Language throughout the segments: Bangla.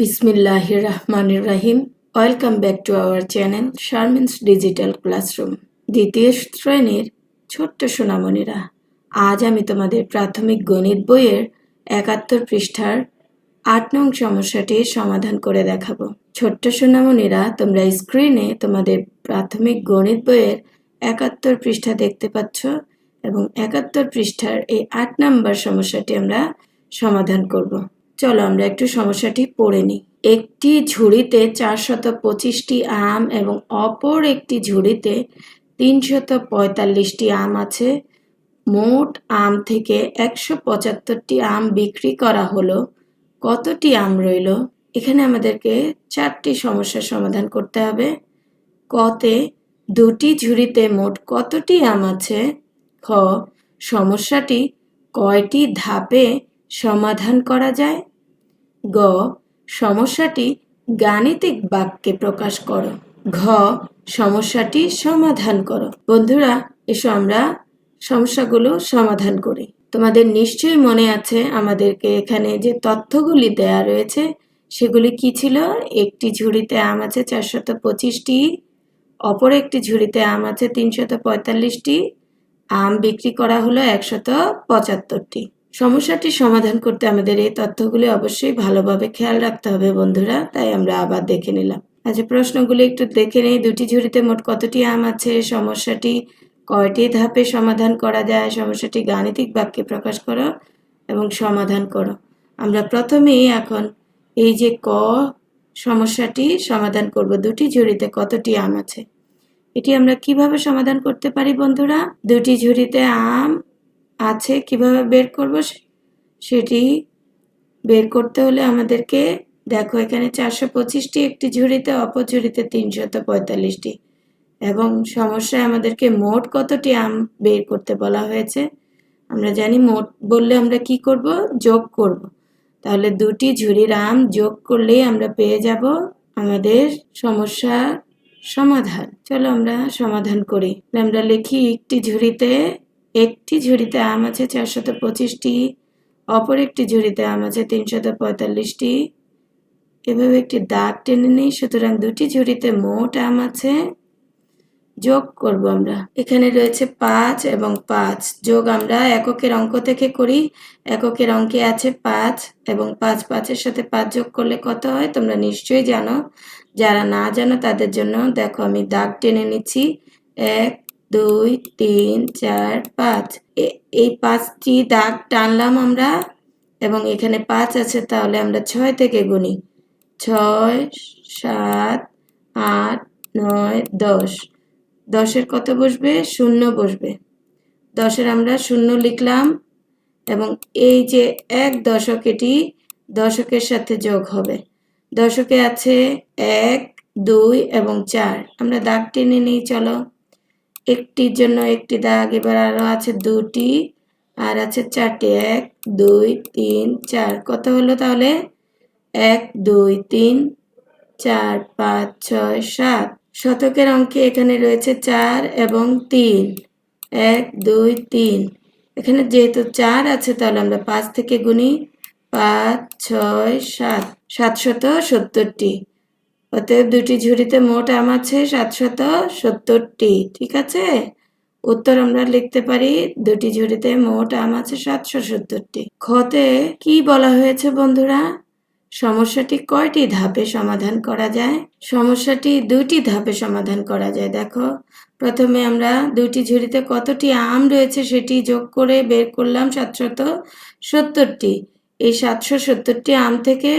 বিসমিল্লাহ রহমান রাহিম। Welcome back to our channel Sharmin's digital classroom. দ্বিতীয় শ্রেণির ছোট্ট সোনামণিরা, আজ আমি তোমাদের প্রাথমিক গণিত বইয়ের একাত্তর পৃষ্ঠার আট নং সমস্যাটির সমাধান করে দেখাবো। ছোট্ট সোনামণিরা, তোমরা স্ক্রিনে তোমাদের প্রাথমিক গণিত বইয়ের একাত্তর পৃষ্ঠা দেখতে পাচ্ছ এবং একাত্তর পৃষ্ঠার এই আট নাম্বার সমস্যাটি আমরা সমাধান করব। চলো আমরা একটু সমস্যাটি পড়ে নিই। একটি ঝুড়িতে চারশত পঁচিশটি আম এবং অপর একটি ঝুড়িতে তিনশত পঁয়তাল্লিশটি আম আছে। মোট আম থেকে একশো পঁচাত্তরটি আম বিক্রি করা হলো। কতটি আম রইল? এখানে আমাদেরকে চারটি সমস্যার সমাধান করতে হবে। কতে দুটি ঝুড়িতে মোট কতটি আম আছে? খ, সমস্যাটি কয়টি ধাপে সমাধান করা যায়? গ, সমস্যাটি গাণিতিক বাক্যে প্রকাশ করো। ঘ, সমস্যাটি সমাধান করো। বন্ধুরা, এসো আমরা সমস্যাগুলো সমাধান করি। তোমাদের নিশ্চয়ই মনে আছে আমাদেরকে এখানে যে তথ্যগুলি দেয়া রয়েছে, সেগুলি কি ছিল? একটি ঝুড়িতে আম আছে চারশত পঁচিশটি, অপর একটি ঝুড়িতে আম আছে তিনশত পঁয়তাল্লিশটি, আম বিক্রি করা হলো একশত পঁচাত্তরটি। সমস্যাটি সমাধান করতে আমাদের এই তথ্যগুলি অবশ্যই ভালোভাবে খেয়াল রাখতে হবে, বন্ধুরা। তাই আমরা আবার দেখে নিলাম। আচ্ছা প্রশ্নগুলি একটু দেখে নেই। দুটি ঝুড়িতে মোট কতটি আম আছে? সমস্যাটি কয়টি ধাপে সমাধান করা যায়? সমস্যাটি গাণিতিক বাক্যে প্রকাশ করো এবং সমাধান করো। আমরা প্রথমেই এখন এই যে ক সমস্যাটি সমাধান করব, দুটি ঝুড়িতে কতটি আম আছে? এটি আমরা কীভাবে সমাধান করতে পারি, বন্ধুরা? দুটি ঝুড়িতে আম আছে কীভাবে বের করব সেটি বের করতে হলে আমাদেরকে, দেখো এখানে চারশো পঁচিশটি, একটি ঝুড়িতে, অপর ঝুড়িতে তিনশত পঁয়তাল্লিশটি। এবং সমস্যায় আমাদেরকে মোট কতটি আম বের করতে বলা হয়েছে, আমরা জানি মোট বললে আমরা কি করব? যোগ করব। তাহলে দুটি ঝুড়ির আম যোগ করলেই আমরা পেয়ে যাব আমাদের সমস্যা সমাধান। চলো আমরা সমাধান করি। আমরা লিখি একটি ঝুড়িতে একটি ঝুড়িতে আম আছে, চারশত পঁচিশটি, অপর একটি ঝুড়িতে আম আছে, তিনশত পঁয়তাল্লিশটি। এভাবে একটি দাগ টেনে নিই, সুতরাং দুটি ঝুড়িতে মোট আম আছে। যোগ করব আমরা। এখানে রয়েছে পাঁচ এবং পাঁচ। যোগ আমরা এককের অঙ্ক থেকে করি। এককের অঙ্কে আছে পাঁচ এবং পাঁচ পাঁচের সাথে পাঁচ যোগ করলে কত হয়? তোমরা নিশ্চয়ই জানো। যারা না জানো তাদের জন্য, দেখো আমি দাগ টেনে নিচ্ছি। এক দুই, তিন, চার, পাঁচ। এই পাঁচটি দাগ টানলাম আমরা এবং এখানে পাঁচ আছে, তাহলে আমরা ছয় থেকে গুনি। ছয়, সাত, আট, নয়, দশ। দশের কত বসবে? শূন্য বসবে। দশের আমরা শূন্য লিখলাম এবং এই যে এক দশক এটি দশকের সাথে যোগ হবে। দশকে আছে এক, দুই এবং চার। আমরা দাগ টেনে নিই, চলো। একটির জন্য একটি দাগ, এবার আরও আছে দুটি, আর আছে চারটি, এক, দুই, তিন, চার। কত হলো তাহলে? এক, দুই, তিন, চার, পাঁচ, ছয়, সাত। শতকের অঙ্কে এখানে রয়েছে চার এবং তিন। এক, দুই, তিন। এখানে যেহেতু চার আছে তাহলে আমরা পাঁচ থেকে গুনি পাঁচ, ছয়, সাত। সাতশত সত্তরটি। অতএব দুটি ঝুড়িতে মোট আম আছে সাতশত সত্তরটি, ঠিক আছে? উত্তর আমরা লিখতে পারি, দুটি ঝুড়িতে মোট আম আছে সাতশো সত্তরটি। খতে কি বলা হয়েছে বন্ধুরা? সমস্যাটি কয়টি ধাপে সমাধান করা যায়? সমস্যাটি দুটি ধাপে সমাধান করা যায়, দেখো। প্রথমে আমরা দুটি ঝুড়িতে কতটি আম রয়েছে সেটি যোগ করে বের করলাম সাতশত সত্তরটি। এই সাতশো সত্তরটি আম থেকে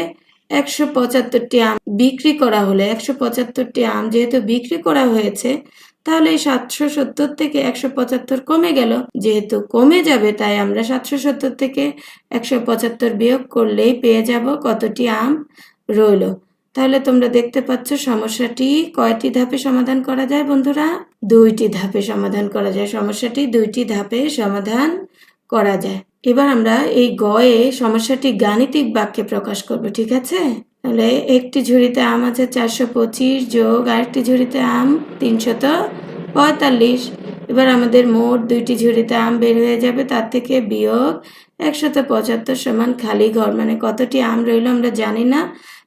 একশো পঁচাত্তরটি আম বিক্রি করা হলে, একশো পঁচাত্তরটি আম যেহেতু বিক্রি করা হয়েছে, তাহলে এই সাতশো সত্তর থেকে একশো পঁচাত্তর কমে গেল। যেহেতু কমে যাবে, তাই আমরা সাতশো সত্তর থেকে একশো পঁচাত্তর বিয়োগ করলেই পেয়ে যাব কতটি আম রইল। তাহলে তোমরা দেখতে পাচ্ছ সমস্যাটি কয়টি ধাপে সমাধান করা যায় বন্ধুরা? দুইটি ধাপে সমাধান করা যায়। সমস্যাটি দুইটি ধাপে সমাধান করা যায়। এবার আমরা এই গয়ে সমস্যাটি গাণিতিক বাক্যে প্রকাশ করব, ঠিক আছে? তাহলে একটি ঝুড়িতে আম আছে চারশো পঁচিশ যোগ আরেকটি ঝুড়িতে আম তিনশত পঁয়তাল্লিশ। এবার আমাদের মোট দুইটি ঝুড়িতে আম বের হয়ে যাবে, তার থেকে বিয়োগ একশত পঁচাত্তর সমান খালি ঘর। মানে কতটি আম রইল আমরা জানি না,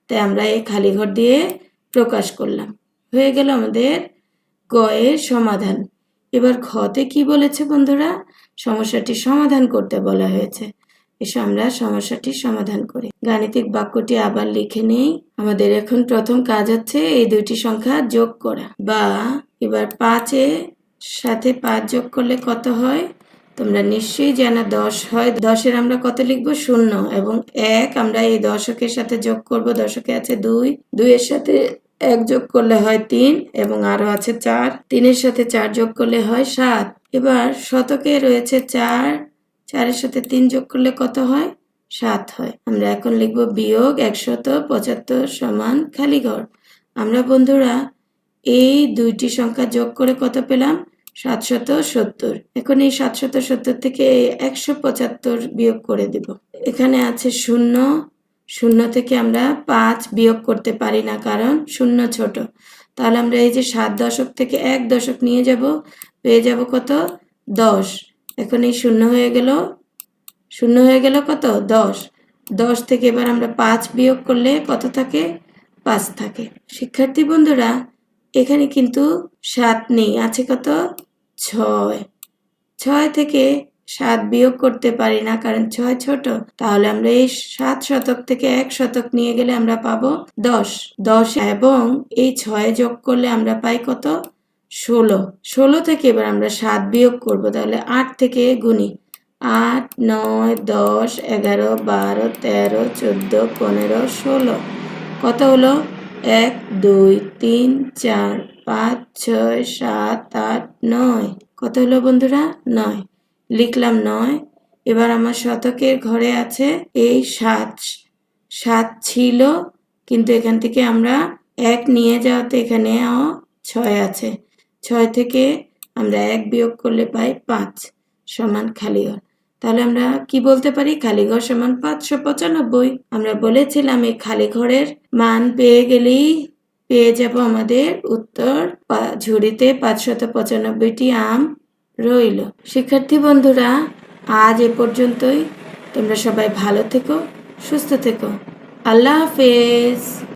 তাই আমরা এই খালি ঘর দিয়ে প্রকাশ করলাম। হয়ে গেল আমাদের গয়ের সমাধান। এবার ঘতে কি বলেছে বন্ধুরা? সমস্যাটি সমাধান করতে বলা হয়েছে। এসো আমরা সমস্যাটির সমাধান করি। গাণিতিক বাক্যটি আবার লিখে নেই। আমাদের এখন প্রথম কাজ হচ্ছে এই দুইটি সংখ্যা যোগ করা। বা, এবার পাঁচে সাথে পাঁচ যোগ করলে কত হয়? তোমরা নিশ্চয়ই জানা দশ হয়। দশের আমরা কত লিখব? শূন্য। এবং এক আমরা এই দশকের সাথে যোগ করব। দশকে আছে দুই। দুইয়ের সাথে এক যোগ করলে হয় তিন এবং আরও আছে চার। তিনের সাথে চার যোগ করলে হয় সাত। এবার শতকে রয়েছে চার। চারের সাথে তিন যোগ করলে কত হয়? সাত হয়। আমরা এখন লিখব বিয়োগ একশত পঁচাত্তর সমান খালি ঘর। আমরা বন্ধুরা, এই দুইটি সংখ্যা যোগ করে কত পেলাম? সাতশত সত্তর। এখন এই সাতশত সত্তর থেকে একশো পঁচাত্তর বিয়োগ করে দিব। এখানে আছে শূন্য শূন্য থেকে আমরা পাঁচ বিয়োগ করতে পারি না, কারণ শূন্য ছোট। তাহলে আমরা এই যে সাত দশক থেকে এক দশক নিয়ে যাব, পেয়ে যাব কত? দশ। এখন এই শূন্য হয়ে গেল, শূন্য হয়ে গেল কত? দশ। দশ থেকে এবার আমরা পাঁচ বিয়োগ করলে কত থাকে? পাঁচ থাকে। শিক্ষার্থী বন্ধুরা, এখানে কিন্তু সাত নেই, আছে কত? ছয়। ছয় থেকে সাত বিয়োগ করতে পারি না, কারণ ছয় ছোট। তাহলে আমরা এই সাত শতক থেকে এক শতক নিয়ে গেলে আমরা পাবো দশ। দশ এবং এই ছয় যোগ করলে আমরা পাই কত? ষোলো। ষোলো থেকে এবার আমরা সাত বিয়োগ করব, তাহলে আট থেকে গুনি আট, নয়, দশ, এগারো, বারো, তেরো, চোদ্দ, পনেরো, ষোলো। কত হলো? এক, দুই, তিন, চার, পাঁচ, ছয়, সাত, আট, নয়। কত হলো বন্ধুরা? নয়। লিখলাম নয়। এবার আমার শতকের ঘরে আছে এই সাত সাত ছিল, কিন্তু এখান থেকে আমরা এক নিয়ে যাওয়াতে এখানে ছয় আছে। ছয় থেকে আমরা এক বিয়োগ করলে পাই পাঁচ সমান খালি ঘর তাহলে আমরা কি বলতে পারি? খালি ঘর সমান পাঁচশো পঁচানব্বই। আমরা বলেছিলাম এই খালি ঘরের মান পেয়ে গেলেই পেয়ে যাব আমাদের উত্তর ঝুড়িতে পাঁচশত পঁচানব্বইটি আম। রইল। শিক্ষার্থী বন্ধুরা আজ এ পর্যন্তই। তোমরা সবাই ভালো থেকো সুস্থ থেকো। আল্লাহ হাফেজ।